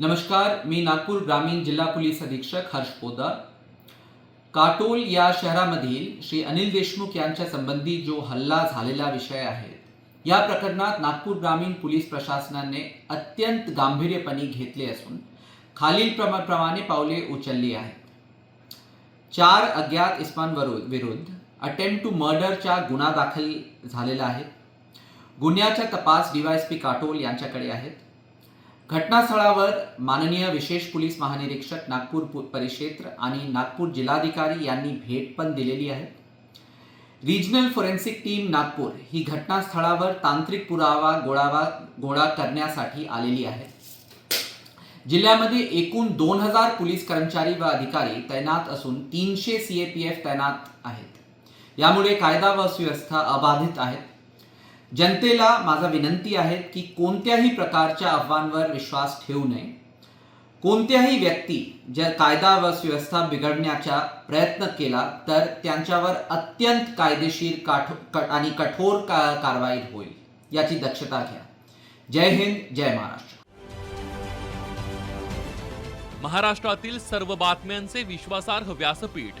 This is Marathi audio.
नमस्कार मी नागपूर ग्रामीण जिल्हा पोलीस अधीक्षक हर्ष पोदार. काटोल या शहरामधील श्री अनिल देशमुख यांच्या संबंधी जो हल्ला झालेला विषय आहे या प्रकरणात नागपूर ग्रामीण पोलीस प्रशासनाने अत्यंत गांभीर्यपणे घेतले असून खालील प्रमा प्रमाणे पावले उचलली आहेत. चार अज्ञात इस्मांविरुद्ध विरुद्ध अटेम्प्ट टू मर्डरचा गुन्हा दाखल झालेला आहे. गुन्ह्याचा तपास डीवायएसपी काटोल यांच्याकडे आहेत. घटनास्थळावर माननीय विशेष पोलीस महानिरीक्षक नागपूर परिक्षेत्र आणि नागपूर जिल्हाधिकारी यांनी भेट पण दिलेली आहे. रिजनल फोरेन्सिक टीम नागपूर ही घटनास्थळावर तांत्रिक पुरावा गोळावा गोळा करण्यासाठी आलेली आहे. जिल्ह्यामध्ये एकूण दोन हजार पोलीस कर्मचारी व अधिकारी तैनात असून तीनशे सी ए पी एफ तैनात आहेत. यामुळे कायदा व सुव्यवस्था अबाधित आहेत. जनतेला माझा विनंती आहे की कोणत्याही प्रकारच्या अफवांवर विश्वास ठेवू नये. कोणत्याही व्यक्ती जर कायदा व सुव्यवस्था बिघडण्याचा प्रयत्न केला तर त्यांच्यावर अत्यंत कायदेशीर काठो का, आणि कठोर का कारवाई होईल याची दक्षता घ्या. जय हिंद जय महाराष्ट्र. महाराष्ट्रातील सर्व बातम्यांचे विश्वासार्ह व्यासपीठ